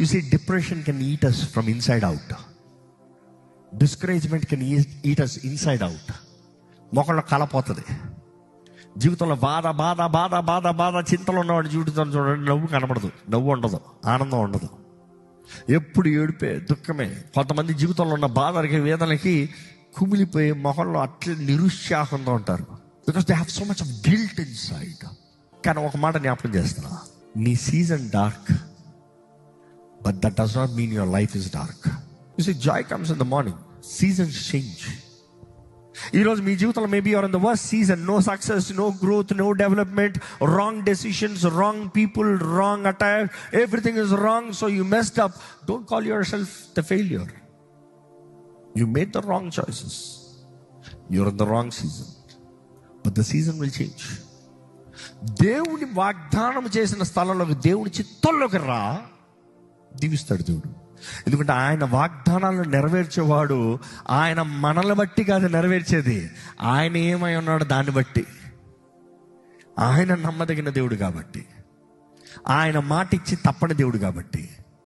You see depression can eat us from inside out discouragement can eat us inside out మొక్కల్లో కలపోతుంది జీవితంలో బాధ బాధ బాధ బాధ బాధ చింతలు ఉన్నవాడు జీవితం చూడండి నవ్వు కనబడదు నవ్వు ఉండదు ఆనందం ఉండదు. ఎప్పుడు ఏడిపే దుఃఖమే. కొంతమంది జీవితంలో ఉన్న బాధలకి వేదనకి కుమిలిపోయి మొహంలో అట్లే నిరుత్సాహంగా ఉంటారు. Because they have so much of guilt inside కానీ ఒక మాట జ్ఞాపకం చేస్తున్నా. నీ season dark but that does not mean your life is dark you see joy comes in the morning seasons change ఈరోజు మీ జీవితంలో maybe your in the worst season no success no growth no development wrong decisions wrong people wrong attire everything is wrong so you messed up don't call yourself the failure you made the wrong choices you're in the wrong season but the season will change దేవుని వాగ్దానం చేసిన స్థలంలోకి దేవుని చిత్తంలోకి రా దీవిస్తాడు దేవుడు. ఎందుకంటే ఆయన వాగ్దానాలను నెరవేర్చేవాడు ఆయన మనల్ని బట్టి కాదు నెరవేర్చేది. ఆయన ఏమై ఉన్నాడు దాన్ని బట్టి. ఆయన నమ్మదగిన దేవుడు కాబట్టి. ఆయన మాట ఇచ్చి తప్పని దేవుడు కాబట్టి.